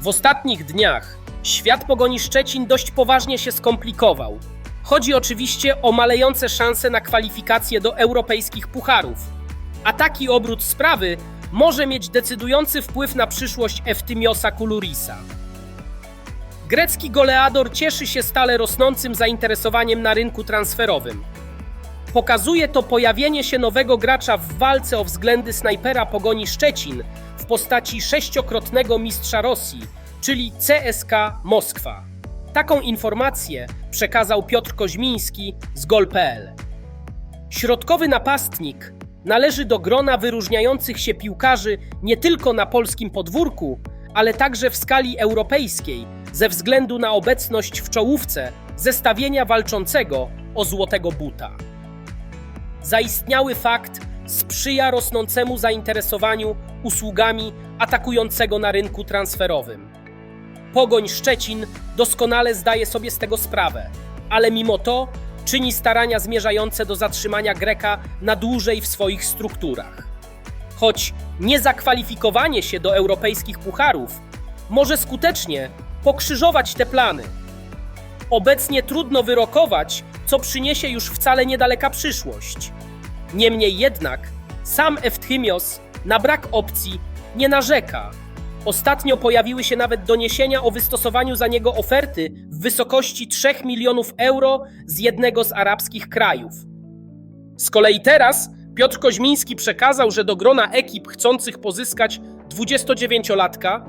W ostatnich dniach świat pogoni Szczecin dość poważnie się skomplikował. Chodzi oczywiście o malejące szanse na kwalifikacje do europejskich pucharów. A taki obrót sprawy może mieć decydujący wpływ na przyszłość Eftymiosa Kulurisa. Grecki goleador cieszy się stale rosnącym zainteresowaniem na rynku transferowym. Pokazuje to pojawienie się nowego gracza w walce o względy snajpera Pogoni Szczecin w postaci sześciokrotnego mistrza Rosji, czyli CSK Moskwa. Taką informację przekazał Piotr Koźmiński z gol.pl. Środkowy napastnik należy do grona wyróżniających się piłkarzy nie tylko na polskim podwórku, ale także w skali europejskiej ze względu na obecność w czołówce zestawienia walczącego o złotego buta. Zaistniały fakt sprzyja rosnącemu zainteresowaniu usługami atakującego na rynku transferowym. Pogoń Szczecin doskonale zdaje sobie z tego sprawę, ale mimo to czyni starania zmierzające do zatrzymania Greka na dłużej w swoich strukturach. Choć niezakwalifikowanie się do europejskich pucharów może skutecznie pokrzyżować te plany. Obecnie trudno wyrokować, co przyniesie już wcale niedaleka przyszłość. Niemniej jednak sam Efthymios na brak opcji nie narzeka. Ostatnio pojawiły się nawet doniesienia o wystosowaniu za niego oferty w wysokości 3 milionów euro z jednego z arabskich krajów. Z kolei teraz Piotr Koźmiński przekazał, że do grona ekip chcących pozyskać 29-latka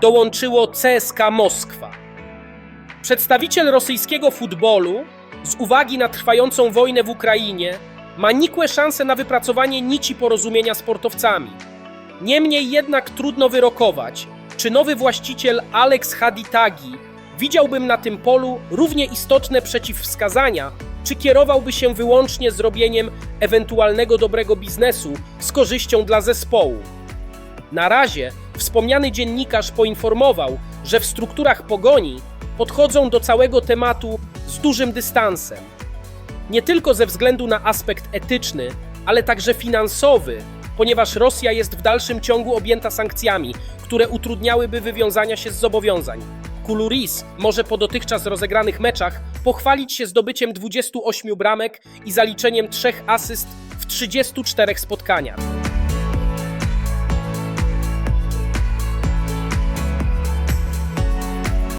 dołączyło CSK Moskwa. Przedstawiciel rosyjskiego futbolu, z uwagi na trwającą wojnę w Ukrainie, ma nikłe szanse na wypracowanie nici porozumienia z sportowcami. Niemniej jednak trudno wyrokować, czy nowy właściciel Alex Haditagi widziałbym na tym polu równie istotne przeciwwskazania, czy kierowałby się wyłącznie zrobieniem ewentualnego dobrego biznesu z korzyścią dla zespołu. Na razie wspomniany dziennikarz poinformował, że w strukturach pogoni podchodzą do całego tematu z dużym dystansem. Nie tylko ze względu na aspekt etyczny, ale także finansowy, ponieważ Rosja jest w dalszym ciągu objęta sankcjami, które utrudniałyby wywiązania się z zobowiązań. Kuluris może po dotychczas rozegranych meczach pochwalić się zdobyciem 28 bramek i zaliczeniem 3 asyst w 34 spotkaniach.